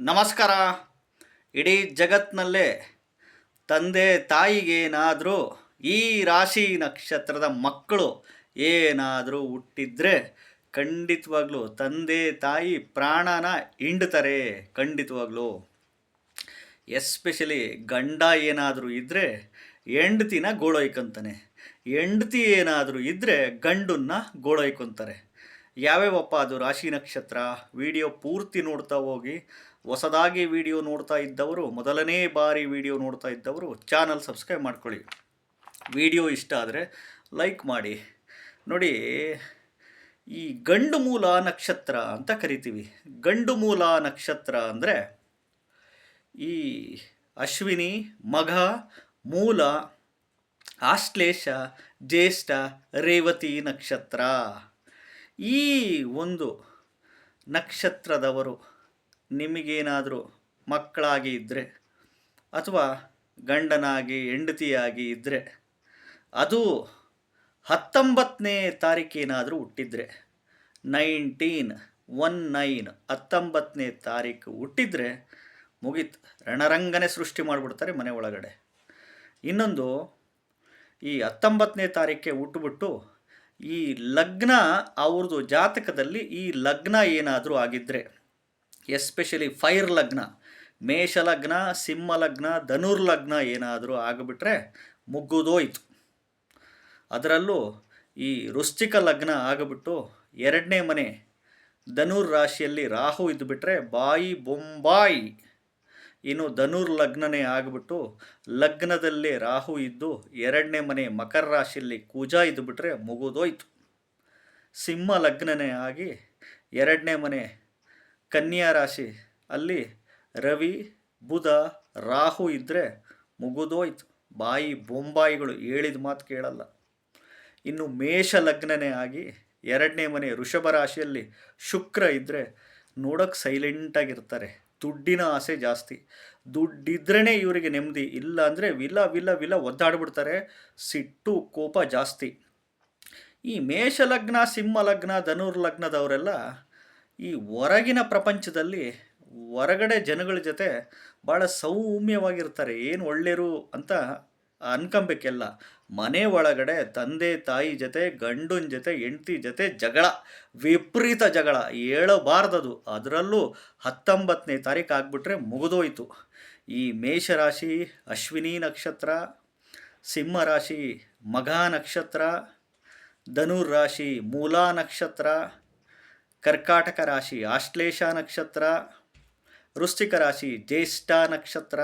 ನಮಸ್ಕಾರ. ಇಡೀ ಜಗತ್ತಿನಲ್ಲೇ ತಂದೆ ತಾಯಿಗೇನಾದರೂ ಈ ರಾಶಿ ನಕ್ಷತ್ರದ ಮಕ್ಕಳು ಏನಾದರೂ ಹುಟ್ಟಿದ್ರೆ ಖಂಡಿತವಾಗ್ಲೂ ತಂದೆ ತಾಯಿ ಪ್ರಾಣನ ಹಿಂಡ್ತಾರೆ ಖಂಡಿತವಾಗ್ಲೂ. ಎಸ್ಪೆಷಲಿ ಗಂಡ ಏನಾದರೂ ಇದ್ದರೆ ಹೆಂಡ್ತಿನ ಗೋಳೊಯ್ಕೊಂತಾನೆ. ಹೆಂಡ್ತಿ ಏನಾದರೂ ಇದ್ದರೆ ಗಂಡನ್ನ ಗೋಳೊಯ್ಕೊತಾರೆ. ಯಾವ್ಯಾವಪ್ಪ ಅದು ರಾಶಿ ನಕ್ಷತ್ರ? ವಿಡಿಯೋ ಪೂರ್ತಿ ನೋಡ್ತಾ ಹೋಗಿ. ಹೊಸದಾಗಿ ವಿಡಿಯೋ ನೋಡ್ತಾ ಇದ್ದವರು, ಮೊದಲನೇ ಬಾರಿ ವಿಡಿಯೋ ನೋಡ್ತಾ ಇದ್ದವರು ಚಾನಲ್ ಸಬ್ಸ್ಕ್ರೈಬ್ ಮಾಡ್ಕೊಳ್ಳಿ. ವಿಡಿಯೋ ಇಷ್ಟ ಆದರೆ ಲೈಕ್ ಮಾಡಿ. ನೋಡಿ, ಈ ಗಂಡು ಮೂಲ ನಕ್ಷತ್ರ ಅಂತ ಕರಿತೀವಿ. ಗಂಡು ಮೂಲ ನಕ್ಷತ್ರ ಅಂದರೆ ಈ ಅಶ್ವಿನಿ, ಮಘ, ಮೂಲ ಆಶ್ಲೇಷ ಜ್ಯೇಷ್ಠ, ರೇವತಿ ನಕ್ಷತ್ರ. ಈ ಒಂದು ನಕ್ಷತ್ರದವರು ನಿಮಗೇನಾದರೂ ಮಕ್ಕಳಾಗಿ ಇದ್ದರೆ ಅಥವಾ ಗಂಡನಾಗಿ, ಹೆಂಡತಿಯಾಗಿ ಇದ್ದರೆ ಅದು ಹತ್ತೊಂಬತ್ತನೇ ತಾರೀಕೇನಾದರೂ ಹುಟ್ಟಿದರೆ, ನೈನ್ಟೀನ್ ಒನ್ ನೈನ್ ಹತ್ತೊಂಬತ್ತನೇ ತಾರೀಕು ಹುಟ್ಟಿದರೆ ಮುಗೀತು. ರಣರಂಗನೆ ಸೃಷ್ಟಿ ಮಾಡಿಬಿಡ್ತಾರೆ ಮನೆ ಒಳಗಡೆ. ಇನ್ನೊಂದು, ಈ ಹತ್ತೊಂಬತ್ತನೇ ತಾರೀಕೆ ಹುಟ್ಟುಬಿಟ್ಟು ಈ ಲಗ್ನ ಅವ್ರದ್ದು ಜಾತಕದಲ್ಲಿ ಈ ಲಗ್ನ ಏನಾದರೂ ಆಗಿದ್ದರೆ ಎಸ್ಪೆಷಲಿ ಫೈರ್ ಲಗ್ನ, ಮೇಷ ಲಗ್ನ, ಸಿಂಹ ಲಗ್ನ, ಧನುರ್ ಲಗ್ನ ಏನಾದರೂ ಆಗಿಬಿಟ್ರೆ ಮುಗ್ಗುದೋಯ್ತು. ಅದರಲ್ಲೂ ಈ ವೃಶ್ಚಿಕ ಲಗ್ನ ಆಗಿಬಿಟ್ಟು ಎರಡನೇ ಮನೆ ಧನುರ್ ರಾಶಿಯಲ್ಲಿ ರಾಹು ಇದ್ದುಬಿಟ್ರೆ ಬಾಯಿ ಬೊಂಬಾಯಿ. ಇನ್ನು ಧನುರ್ ಲಗ್ನನೇ ಆಗಿಬಿಟ್ಟು ಲಗ್ನದಲ್ಲಿ ರಾಹು ಇದ್ದು ಎರಡನೇ ಮನೆ ಮಕರ ರಾಶಿಯಲ್ಲಿ ಕೂಜಾ ಇದ್ದುಬಿಟ್ರೆ ಮುಗಿದೋಯ್ತು. ಸಿಂಹ ಲಗ್ನನೇ ಆಗಿ ಎರಡನೇ ಮನೆ ಕನ್ಯಾ ರಾಶಿ. ಅಲ್ಲಿ ರವಿ, ಬುಧ, ರಾಹು ಇದ್ದರೆ ಮುಗಿದೋಯ್ತು. ಬಾಯಿ ಬೊಂಬಾಯಿಗಳು ಹೇಳಿದ ಮಾತು ಕೇಳಲ್ಲ. ಇನ್ನು ಮೇಷ ಲಗ್ನನೇ ಆಗಿ ಎರಡನೇ ಮನೆ ಋಷಭ ರಾಶಿಯಲ್ಲಿ ಶುಕ್ರ ಇದ್ದರೆ ನೋಡೋಕ್ಕೆ ಸೈಲೆಂಟಾಗಿರ್ತಾರೆ ದುಡ್ಡಿನ ಆಸೆ ಜಾಸ್ತಿ. ದುಡ್ಡಿದ್ರೇ ಇವರಿಗೆ ನೆಮ್ಮದಿ. ಇಲ್ಲ ಅಂದರೆ ವಿಲ ವಿಲ ವಿಲ ಒದ್ದಾಡ್ಬಿಡ್ತಾರೆ. ಸಿಟ್ಟು, ಕೋಪ ಜಾಸ್ತಿ. ಈ ಮೇಷ ಲಗ್ನ, ಸಿಂಹ ಲಗ್ನ, ಧನುರ್ ಲಗ್ನದವರೆಲ್ಲ ಈ ಹೊರಗಿನ ಪ್ರಪಂಚದಲ್ಲಿ ಹೊರಗಡೆ ಜನಗಳ ಜೊತೆ ಭಾಳ ಸೌಮ್ಯವಾಗಿರ್ತಾರೆ. ಏನು ಒಳ್ಳೆಯರು ಅಂತ ಅನ್ಕೊಬೇಕೆಲ್ಲ. ಮನೆ ಒಳಗಡೆ ತಂದೆ, ತಾಯಿ ಜೊತೆ, ಗಂಡನ ಜೊತೆ, ಹೆಂಡತಿ ಜೊತೆ ಜಗಳ. ವಿಪರೀತ ಜಗಳ. ಹೇಳಬಾರ್ದದು. ಅದರಲ್ಲೂ ಹತ್ತೊಂಬತ್ತನೇ ತಾರೀಕು ಆಗಿಬಿಟ್ರೆ ಮುಗಿದೋಯ್ತು. ಈ ಮೇಷರಾಶಿ, ಅಶ್ವಿನಿ ನಕ್ಷತ್ರ, ಸಿಂಹರಾಶಿ, ಮಘಾ ನಕ್ಷತ್ರ, ಧನುರ್ ರಾಶಿ, ಮೂಲಾ ನಕ್ಷತ್ರ ಕರ್ಕಾಟಕ ರಾಶಿ, ಆಶ್ಲೇಷ ನಕ್ಷತ್ರ, ವೃಶ್ಚಿಕ ರಾಶಿ, ಜ್ಯೇಷ್ಠ ನಕ್ಷತ್ರ,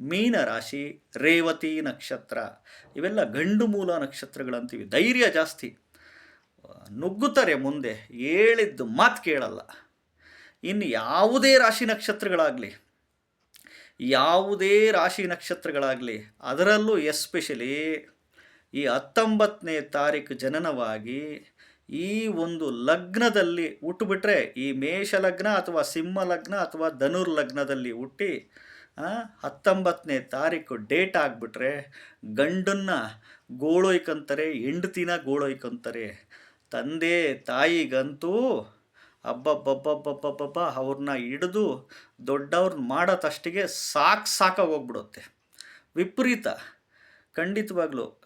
ಮೀನ ರಾಶಿ, ರೇವತಿ ನಕ್ಷತ್ರ. ಇವೆಲ್ಲ ಗಂಡು ಮೂಲ ನಕ್ಷತ್ರಗಳಂತೀವಿ. ಧೈರ್ಯ ಜಾಸ್ತಿ. ನುಗ್ಗುತ್ತಾರೆ ಮುಂದೆ. ಹೇಳಿದ್ದು ಮಾತು ಕೇಳಲ್ಲ. ಇನ್ನು ಯಾವುದೇ ರಾಶಿ ನಕ್ಷತ್ರಗಳಾಗಲಿ, ಯಾವುದೇ ರಾಶಿ ನಕ್ಷತ್ರಗಳಾಗಲಿ, ಅದರಲ್ಲೂ ಎಸ್ಪೆಷಲಿ ಈ ಹತ್ತೊಂಬತ್ತನೇ ತಾರೀಕು ಜನನವಾಗಿ ಈ ಒಂದು ಲಗ್ನದಲ್ಲಿ ಹುಟ್ಟುಬಿಟ್ರೆ ಈ ಮೇಷ ಲಗ್ನ ಅಥವಾ ಸಿಂಹ ಲಗ್ನ ಅಥವಾ ಧನುರ್ ಲಗ್ನದಲ್ಲಿ ಹುಟ್ಟಿ ಹತ್ತೊಂಬತ್ತನೇ ತಾರೀಕು ಡೇಟ್ ಆಗಿಬಿಟ್ರೆ ಗಂಡನ್ನ ಗೋಳೊಯ್ಕೊಂತಾರೆ, ಹೆಂಡತಿನ ಗೋಳೊಯ್ಕೊಂತಾರೆ. ತಂದೆ ತಾಯಿಗಂತೂ ಅಬ್ಬಬ್ಬಬ್ಬಬ್ಬಬ್ಬಬ್ಬ ಅವ್ರನ್ನ ಹಿಡಿದು ದೊಡ್ಡವ್ರನ್ನ ಮಾಡೋತಷ್ಟಿಗೆ ಸಾಕು ಸಾಕ ಹೋಗ್ಬಿಡುತ್ತೆ. ವಿಪರೀತ. ಖಂಡಿತವಾಗ್ಲೂ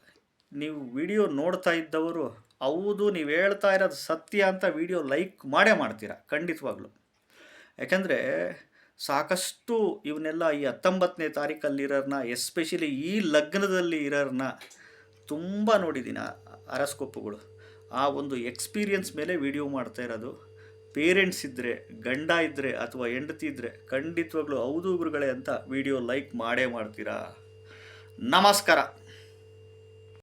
ನೀವು ವಿಡಿಯೋ ನೋಡ್ತಾ ಇದ್ದವರು ಹೌದು, ನೀವು ಹೇಳ್ತಾ ಇರೋದು ಸತ್ಯ ಅಂತ ವಿಡಿಯೋ ಲೈಕ್ ಮಾಡೇ ಮಾಡ್ತೀರಾ, ಖಂಡಿತವಾಗ್ಲೂ. ಯಾಕೆಂದರೆ ಸಾಕಷ್ಟು ಇವನ್ನೆಲ್ಲ ಈ ಹತ್ತೊಂಬತ್ತನೇ ತಾರೀಕಲ್ಲಿರೋರನ್ನ ಎಸ್ಪೆಷಲಿ ಈ ಲಗ್ನದಲ್ಲಿ ಇರೋರನ್ನ ತುಂಬ ನೋಡಿದ್ದೀನಿ ಅರಸ್ಕೊಪ್ಪುಗಳು ಆ ಒಂದು ಎಕ್ಸ್ಪೀರಿಯನ್ಸ್ ಮೇಲೆ ವಿಡಿಯೋ ಮಾಡ್ತಾ ಇರೋದು. ಪೇರೆಂಟ್ಸ್ ಇದ್ದರೆ ಗಂಡ ಇದ್ದರೆ ಅಥವಾ ಹೆಂಡತಿ ಇದ್ದರೆ ಖಂಡಿತವಾಗ್ಲೂ ಹೌದು ಗುರುಗಳೇ ಅಂತ ವಿಡಿಯೋ ಲೈಕ್ ಮಾಡೇ ಮಾಡ್ತೀರಾ? ನಮಸ್ಕಾರ.